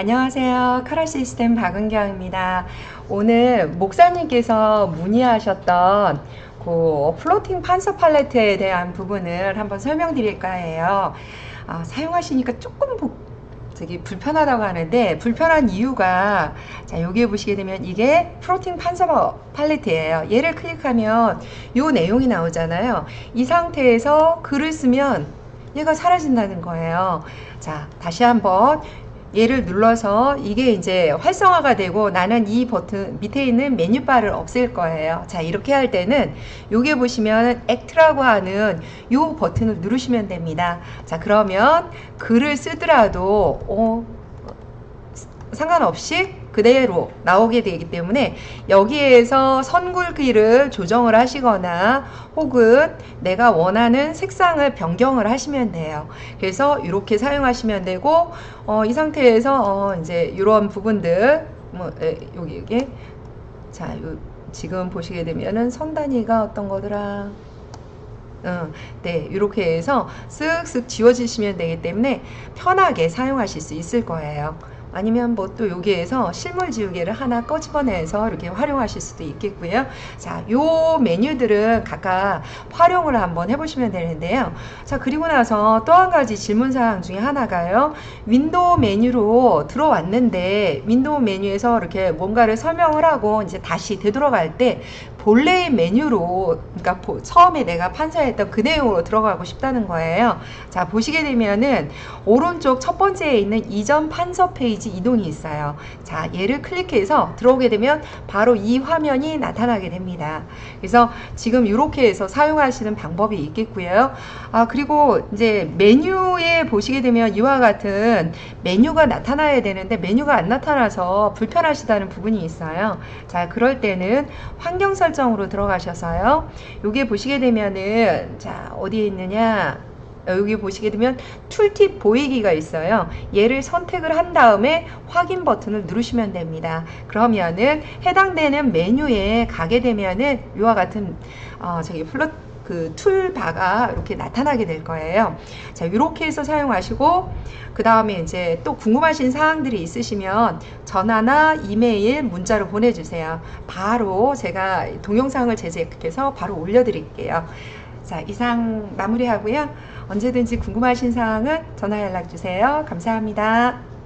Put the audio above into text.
안녕하세요. 카라 시스템 박은경입니다. 오늘 목사님께서 문의하셨던 그 플로팅 판서 팔레트에 대한 부분을 한번 설명드릴까 해요. 아, 사용하시니까 조금 복- 저기 불편하다고 하는데 불편한 이유가 자 여기에 보시게 되면 이게 프로틴 판서 팔레트예요. 얘를 클릭하면 요 내용이 나오잖아요. 이 상태에서 글을 쓰면 얘가 사라진다는 거예요. 자 다시 한번 얘를 눌러서 이게 이제 활성화가 되고 나는 이 버튼 밑에 있는 메뉴바를 없앨 거예요. 자 이렇게 할 때는 여기 보시면 액트라고 하는 이 버튼을 누르시면 됩니다. 자 그러면 글을 쓰더라도 어, 상관없이 그대로 나오게 되기 때문에 여기에서 선굵기를 조정을 하시거나 혹은 내가 원하는 색상을 변경을 하시면 돼요. 그래서 이렇게 사용하시면 되고 어, 이 상태에서 어, 이제 이런 부분들 뭐 에, 여기 이게 자 요, 지금 보시게 되면은 선 단위가 어떤 거더라 음, 네, 이렇게 해서 쓱쓱 지워지시면 되기 때문에 편하게 사용하실 수 있을 거예요. 아니면 뭐 또 여기에서 실물 지우개를 하나 꺼집어내서 이렇게 활용하실 수도 있겠고요. 자, 요 메뉴들은 각각 활용을 한번 해보시면 되는데요. 자, 그리고 나서 또 한 가지 질문 사항 중에 하나가요. 윈도우 메뉴로 들어왔는데 윈도우 메뉴에서 이렇게 뭔가를 설명을 하고 이제 다시 되돌아갈 때 본래의 메뉴로 그러니까 보- 처음에 내가 판사했던 그 내용으로 들어가고 싶다는 거예요. 자, 보시게 되면은 오른쪽 첫 번째에 있는 이전 판서 페이지 이동이 있어요. 자, 얘를 클릭해서 들어오게 되면 바로 이 화면이 나타나게 됩니다. 그래서 지금 이렇게 해서 사용하시는 방법이 있겠고요. 아, 그리고 이제 메뉴에 보시게 되면 이와 같은 메뉴가 나타나야 되는데 메뉴가 안 나타나서 불편하시다는 부분이 있어요. 자, 그럴 때는 환경 설 정으로 들어가셔서요. 여기에 보시게 되면은 자, 어디에 있느냐? 여기 보시게 되면 툴팁 보이기가 있어요. 얘를 선택을 한 다음에 확인 버튼을 누르시면 됩니다. 그러면은 해당되는 메뉴에 가게 되면은 이와 같은 어, 저기 플롯 그 툴바가 이렇게 나타나게 될 거예요. 자, 이렇게 해서 사용하시고 그 다음에 이제 또 궁금하신 사항들이 있으시면 전화나 이메일, 문자로 보내주세요. 바로 제가 동영상을 제작해서 바로 올려드릴게요. 자, 이상 마무리하고요. 언제든지 궁금하신 사항은 전화 연락 주세요. 감사합니다.